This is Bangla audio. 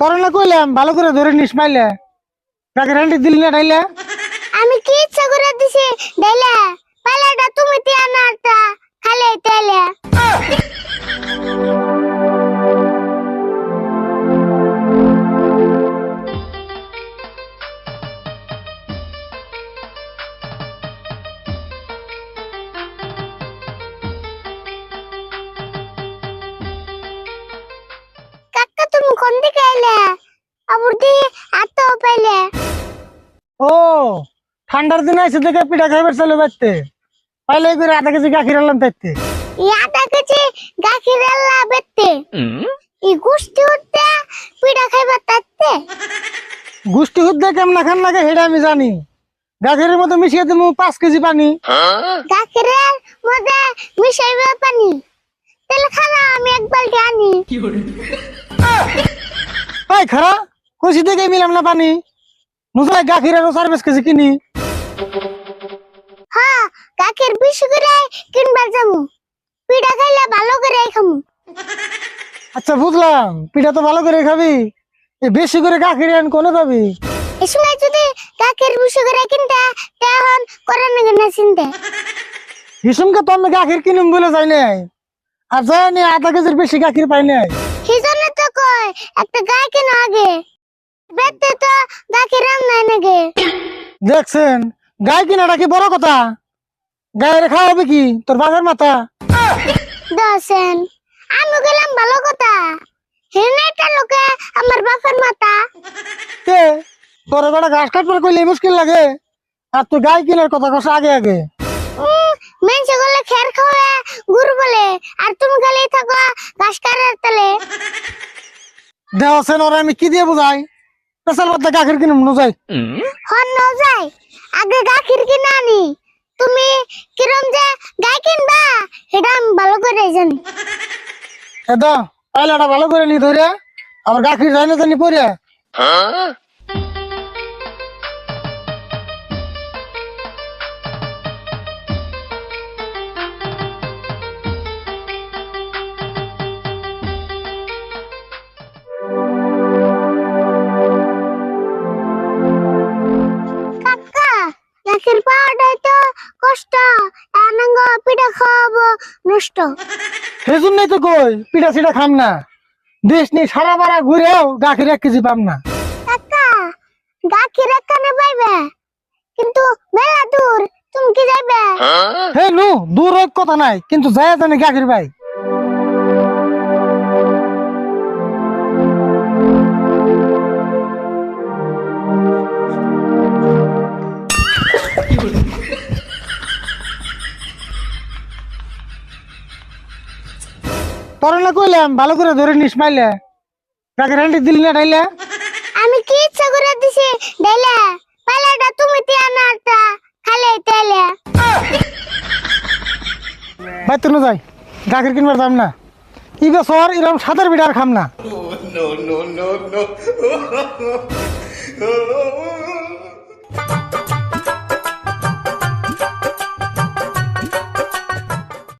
তোর না কইলাম ভালো করে ধরে নিস মাইলে। তাকে রেন্টি দিলি না ও ঠান্ডার দিন আইসে দেখে পিঠা খাইবার চলে বাড়তে পাইলে করে আধা কেজি গাখির আনলাম তাইতে ইয়াটা কেছে গাখির আল্লাহ বেতে ই গুষ্টি উঠতে পিঠা খাইবার তাতে গুষ্টি হুদ্দে কেমন খান লাগে সেটা আমি জানি। গাখিরের মতো মিশিয়ে দিমু পাঁচ কেজি পানি। গাখিরের মধ্যে মিশাইবে পানি। তাহলে খানা আমি এক বালতি আনি। কি করে এই খারা কইছি দেখে মিলাম না পানি। আরও চার পাঁচ কেজি কিনি। হ্যাঁ গাখির বেশি করে কিনবার যামু। পিঠা খাইলে ভালো করে খামু। আচ্ছা বুঝলাম। পিঠা তো ভালো করে খাবি। বেশি করে গাখির আন কোনে পাবি? এই সময় যদি গাখির বেশি করে কিনতে তখন করে নাকি না চিনতে। হিসুমকে তো আমি গাখির কিনুম বলে যাই নাই। আর যাই নি আধা কেজির বেশি গাখির পাই নাই। জন্য তো কয় একটা গাই কেন আগে? বেতে তো গাখির আম নাই নাকি দেখছেন গাই কিনাটা কি বড় কথা? গায়ের খাওয়াবে কি? তোর বাপের মাথা। দশেন আমি গেলাম ভালো কথা। হেনেটা লোকে আমার বাপের মাথা। কে? তোর বেটা ঘাস কাটবার কইলে মুশকিল লাগে। আর তুই গাই কিনার কথা কস আগে আগে। মেনসে গলে খের খাওয়া গুরু বলে আর তুমি খালি থাকো ঘাস কাটার তলে। ওরা আমি কি দিয়ে বুঝাই? পেশাল বাদ গাখির কিনুম নুজাই হন ন যাই আগে গাখির কিনা আনি। তুমি কিরম যে গাই কিনবা এটা আমি ভালো করে জানি। এদা পাইলাটা ভালো করে নি ধরে আমার গাখির যাই না জানি পরে গাখির পাওয়াটাই তো কষ্ট আনঙ্গ পিঠা খাওয়াবো নষ্ট। সেই জন্যই তো কই পিঠা সিটা খাম না। দেশ নেই সারা বারা ঘুরেও গাখির এক কেজি পাম না। কাকা গাখির এখানে পাইবে? কিন্তু মেলা দূর তুমি কি যাইবে? হে নু দূর হোক কথা নাই কিন্তু যায় জানি গাখির ভাই তোর না কইলাম ভালো করে ধরে নিস মাইলে। গাখির দিলি না ডাইলে আমি কি ইচ্ছা করে দিছি? ডাইলে পালাটা তুমি তিয়া নাটা খালে তেলে ভাই তুই যাই গাখির কিনবার যাম না। ই বছর এরকম সাঁতার বিড়ার খাম না.